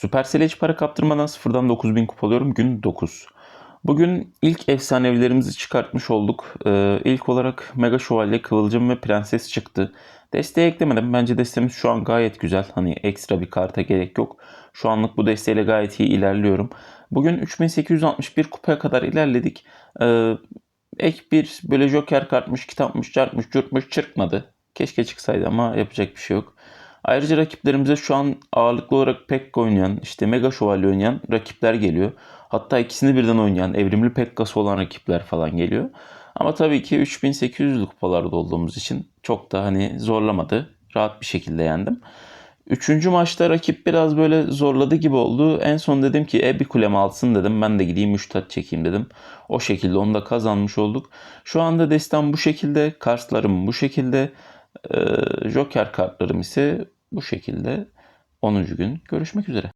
Supercell'e hiç para kaptırmadan sıfırdan 9000 kupalıyorum. Gün 9. Bugün ilk efsanevilerimizi çıkartmış olduk. Ee, ilk olarak Mega Şövalye, Kıvılcım ve Prenses çıktı. Desteğe eklemedim. Bence destemiz şu an gayet güzel. Hani ekstra bir karta gerek yok. Şu anlık bu desteğiyle gayet iyi ilerliyorum. Bugün 3861 kupaya kadar ilerledik. Ee, ek bir böyle joker kartmış, kitapmış, çarpmış, çırpmış çırpmadı. Keşke çıksaydı ama yapacak bir şey yok. Ayrıca rakiplerimize şu an ağırlıklı olarak Pekka oynayan, işte Mega Şövalye oynayan rakipler geliyor. Hatta ikisini birden oynayan, evrimli Pekka'sı olan rakipler falan geliyor. Ama tabii ki 3800'lü kupalarda olduğumuz için çok da hani zorlamadı. Rahat bir şekilde yendim. Üçüncü maçta rakip biraz böyle zorladı gibi oldu. En son dedim ki e bir kulem alsın dedim. Ben de gideyim 3 tat çekeyim dedim. O şekilde onu da kazanmış olduk. Şu anda destem bu şekilde. Karslarım bu şekilde. Ee, Joker kartlarım ise bu şekilde. 10. gün görüşmek üzere.